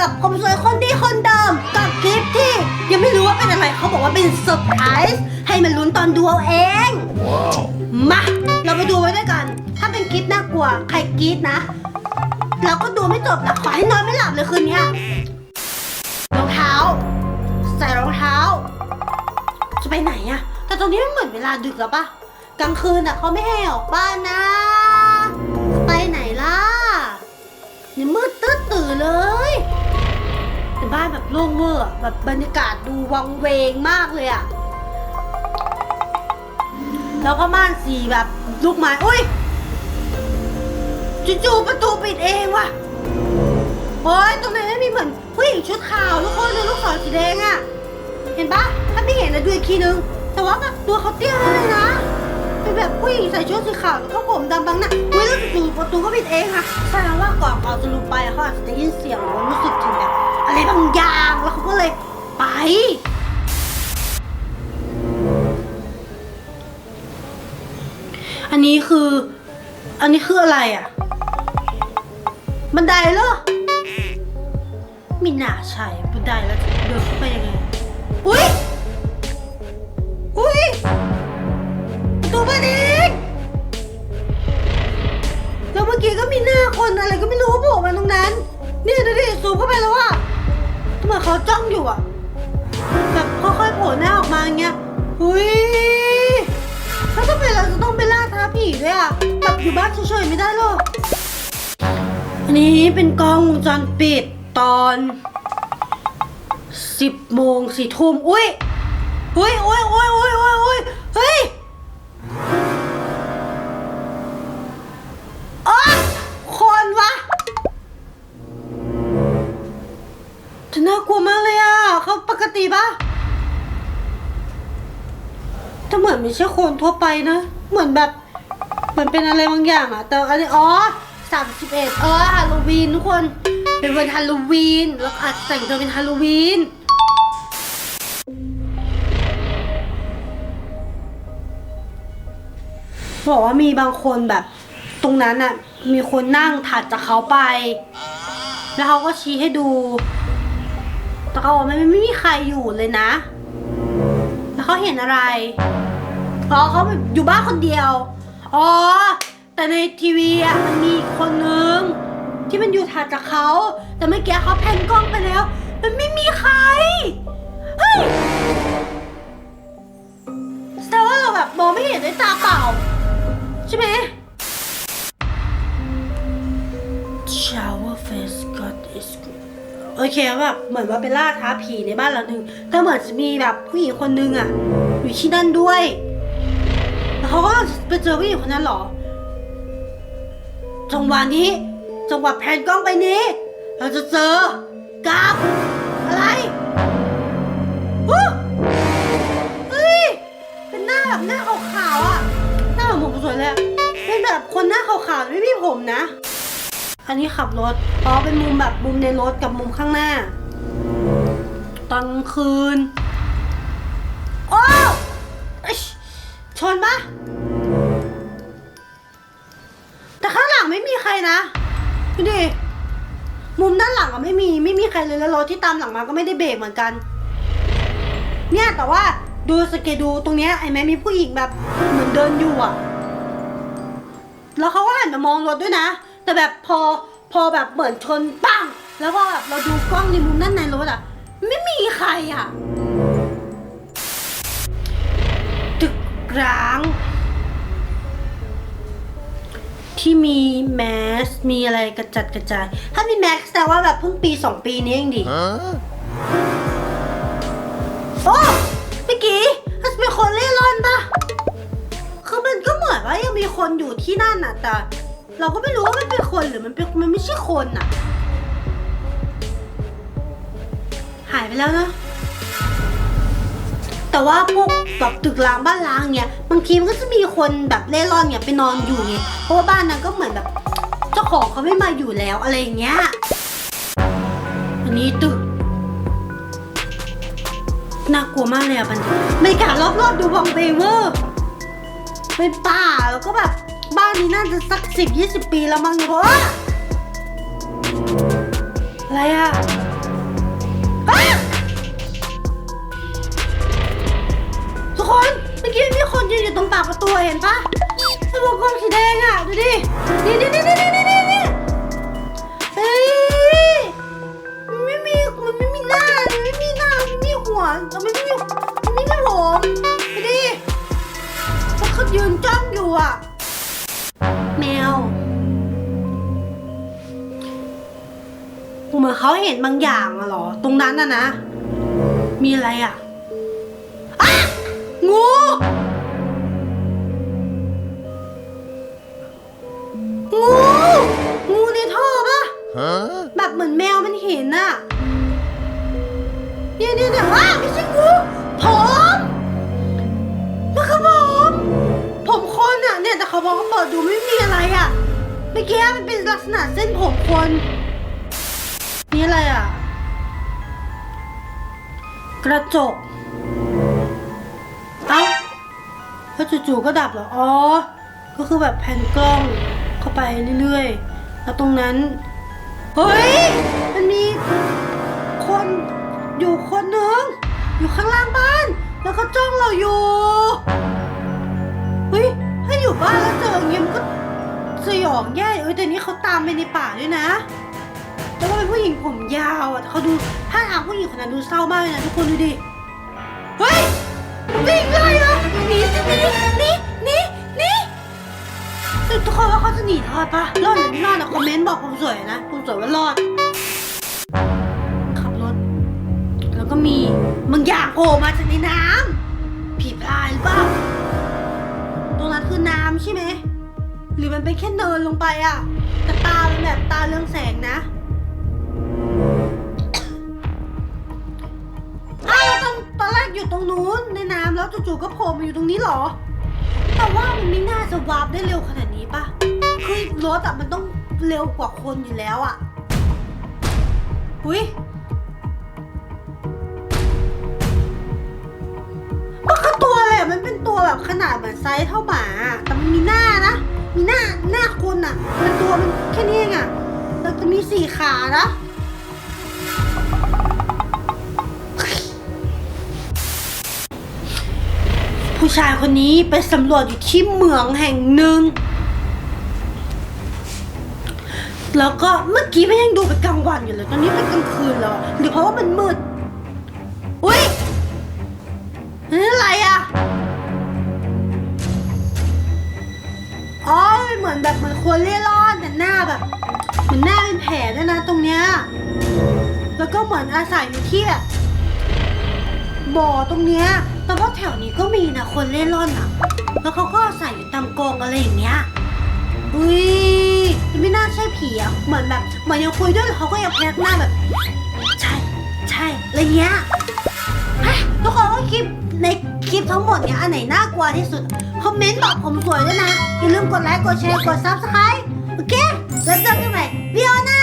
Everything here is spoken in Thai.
กับผมสวยคนดีคนเดิมกับคลิปที่ยังไม่รู้ว่าเป็นอะไรเขาบอกว่าเป็นเซอร์ไพรส์ให้มันลุ้นตอนดูเอาเอง มา เราไปดูไว้ด้วยกัน ถ้าเป็นคลิปน่ากลัว ใครกรี๊ดนะ เราก็ดูไม่จบนะขอให้นอนไม่หลับเลยคืนเนี้ยรองเท้า ใส่รองเท้า จะไปไหนอะแต่ตอนนี้มันเหมือนเวลาดึกแล้วปะกลางคืนอะเขาไม่ให้ออกบ้านนะ ไปไหนล่ะเนี่ยมืดตื้อตื่นเลยแต่บ้านแบบ โล่งเวอร์อะแบบบรรยากาศดูวังเวงมากเลยอะแล้วก็ม่านสีแบบลูกไม้อุ้ยจู่ๆประตูปิดเองว่ะโอ้ยตรงไหนไม่มีเหมือนผู้หญิงชุดขาวทุกคนเลยลูกศรสีแดงอะเห็นปะถ้าไม่เห็นนะดูอีกทีนึง แต่ว่าแบบตัวเขาเตี้ยเลยนะเป็นแบบผู้หญิงใส่ชุดสีขาวแล้วก็ผมดำบังหน้าเฮ้ยแล้วจู่ๆประตูก็ปิดเองค่ะแสดงว่าก่อนเขาจะลงไปเขาอาจจะได้ยินเสียงหรือรู้สึกถึงแบบ อะไรบางอย่างแล้วเขาก็เลยไป อันนี้คือ อันนี้คืออะไรอะ บันไดเหรอไม่น่าใช่บันไดแล้วจะเดินเข้าไปยังไง อุ้ย เขาจ้องอยู่อะแบบค่อยๆโผล่หน้าออกมาเงี้ยอุ้ยแล้วทำไมเราจะต้องไปล่าท้าผีด้วยอะแบบอยู่บ้านเฉยๆไม่ได้หรอกอันนี้เป็นกล้องวงจรปิดตอนสิบโมงสี่ทุ่มอุ้ยอุ้ยอุ้ยอุ้ยอุ้ย ไม่ใช่คนทั่วไปนะ เหมือนแบบเหมือนเป็นอะไรบางอย่างอะแต่อันนี้อ๋อสามสิบเอ็ดเออฮาโลวีนทุกคนเป็นวันฮาโลวีนแล้วอาจแต่งตัวเป็นฮาโลวีนบอกว่ามีบางคนแบบ ตรงนั้นน่ะมีคนนั่งถัดจากเขาไป แล้วเขาก็ชี้ให้ดู แต่เขาบอกมันไม่มีใครอยู่เลยนะ แล้วเขาเห็นอะไร อ๋อเขาอยู่บ้านคนเดียว อ๋อ แต่ในทีวีอะมันมีอีกคนนึงที่มันอยู่ถัดจากเขา แต่เมื่อกี้เขาแพนกล้องไปแล้ว มันไม่มีใคร เฮ้ยแสดงว่าเราแบบมองไม่เห็นด้วยตาเปล่า ใช่ไหม Shower face God is good โอเคแบบเหมือนว่าเป็นล่าท้าผีในบ้านเราหนึ่งแต่เหมือนจะมีแบบผู้หญิงคนนึงอะอยู่ที่นั่นด้วยแล้ว เขาก็ไปเจอผู้หญิงคนนั้นเหรอ จังหวะนี้ จังหวะแพนกล้องไปนี้ เราจะเจอกับอะไรเฮ้ย เป็นหน้าแบบหน้าขาวๆอะ หน้าแบบผมสวยเลยเป็นแบบคนหน้าขาวๆไม่มีผมนะ อันนี้ขับรถอ๋อเป็นมุมแบบมุมในรถกับมุมข้างหน้า ตอนกลางคืน โอ้อิ๊ชชนปะ รนะดูดิมุมด้านหลังอะไม่มีไม่มีใครเลยแล้วรถที่ตามหลังมาก็ไม่ได้เบรกเหมือนกัน เนี่ยแต่ว่าดูสเกดูตรงเนี้ยไอ้แม่มีผู้หญิงแบบเหมือนเดินอยู่อะแล้วเขาก็หันมามองรถด้วยนะ แต่แบบพอพอแบบเหมือนชนปั้งแล้วพอแบบเราดูกล้องในมุมด้านในรถอะไม่มีใครอะตึกร้าง ที่มีแมส มีอะไรกระจัดกระจาย ถ้ามีแมสแต่ว่าแบบเพิ่งปีสองปีนี้เองดิ Huh? โอ้เมื่อกี้มันเป็นคนเล่ร่อนปะคือมันก็เหมือนว่ายังมีคนอยู่ที่นั่นน่ะ แต่ เราก็ไม่รู้ว่ามันเป็นคนหรือมันเป็นมันไม่ใช่คนน่ะ หายไปแล้วนะ แต่ว่าพวกแบบตึกร้างบ้านร้างเนี่ยบางทีมันก็จะมีคนแบบเล่ร่อนเนี่ยไปนอนอยู่ไงเพราะว่าบ้านนั้นก็เหมือนแบบ เจ้าของเขาไม่มาอยู่แล้วอะไรอย่างเงี้ยอันนี้ตึกน่ากลัวมากเลยอะบรรยากาศบรรยากาศรอบๆดูวังเวงเวอร์เป็นป่าแล้วก็แบบบ้านนี้น่าจะสักสิบยี่สิบปีแล้วมั้งเพราะ รงปากประตูเห็นปะสมุกกลมสีแดงอะดูดิดิดิดิดิดิดินี่นี่เฮ้ยมันไม่มีมันไม่มีหน้ามันไม่มีหน้ามันไม่มีหัวมันไม่มีมันไม่มีผมดูดิแล้วเขายืนจ้องอยู่อะแมวเหมือนเขาเห็นบางอย่างอะหรอ ตรงนั้นอะนะ มีอะไรอะอะงู ดูไม่มีอะไรอะเมื่อกี้มันเป็นลักษณะเส้นผมคนนี่อะไรอะ กระจก เอ้าแล้วจู่ๆก็ดับเหรอ อ๋อ ก็คือแบบแผ่นกล้องเข้าไปเรื่อยๆ แล้วตรงนั้น เฮ้ย มันมีคนอยู่คนหนึ่งอยู่ข้างล่างบ้าน แล้วก็จ้องเราอยู่ เฮ้ย ถ้าอยู่บ้านแล้วเจออย่างเงี้ยมันก็สยองแย่เอ้ยแต่นี่เขาตามไปในป่าด้วยนะแต่ว่าเป็นผู้หญิงผมยาวอะเขาดูถ้าทางผู้หญิงคนนั้นดูเศร้ามากเลยนะทุกคนดูดิเฮ้ยวิ่งเลยเหรอหนีสิหนีหนีหนีหนีทุกคนว่าเขาจะหนีรอดปะรอดหรือไม่รอดนะคอมเมนต์บอกผมสวยนะผมสวยว่ารอดขับรถแล้วก็มีบางอย่างโผล่มาจากในน้ำผีพรายหรือเปล่า รงนั้นคือน้ำใช่ไหม หรือมันเป็นแค่เนินลงไปอะแต่ตาเป็นแบบตาเรื่องแสงนะอ้าวตอนตอนแรกอยู่ตรงนู้นในน้ำแล้วจู่ๆก็โผล่มาอยู่ตรงนี้หรอ แต่ว่ามันไม่น่าจะวาร์ปได้เร็วขนาดนี้ป่ะ คือรถอะมันต้องเร็วกว่าคนอยู่แล้วอะอุ้ย มันเป็นตัวแบบขนาดเหมือนไซส์เท่าหมา แต่มันมีหน้านะ มีหน้าหน้าคนอะมันตัวมันแค่นี้เองอะแล้วจะมีสี่ขานะผู้ชายคนนี้ไปสำรวจอยู่ที่เมืองแห่งหนึ่ง แล้วก็เมื่อกี้มันยังดูเป็นกลางวันอยู่เลย ตอนนี้เป็นกลางคืนแล้ว หรือเพราะว่ามันมืด อุ้ยนี่อะไรอะ มือนแบบเหมือนคนเล่ร่อนแต่หน้าแบบเหมือนหน้าเป็นแผลด้วยนะตรงเนี้ยแล้วก็เหมือนอาศัยอยู่ที่แบบบ่อตรงเนี้ยแต่ว่าแถวนี้ก็มีนะคนเล่ร่อนอะ แล้วเขาก็อาศัยอยู่ตามกองอะไรอย่างเงี้ยอุ้ยไม่น่าใช่ผีอะเหมือนแบบเหมือนยังคุยด้วยเขาก็ยังแพยักหน้าแบบ ใช่ใช่อะไรเงี้ยฮะทุกคนว่าคลิป ในคลิปทั้งหมดเนี่ยอันไหนน่ากลัวที่สุด คอมเมนต์บอกผมสวยด้วยนะ อย่าลืมกดไลค์ กดแชร์ กดซับสไคร b e โอเค แล้วเจอกันใหม่วิโอนา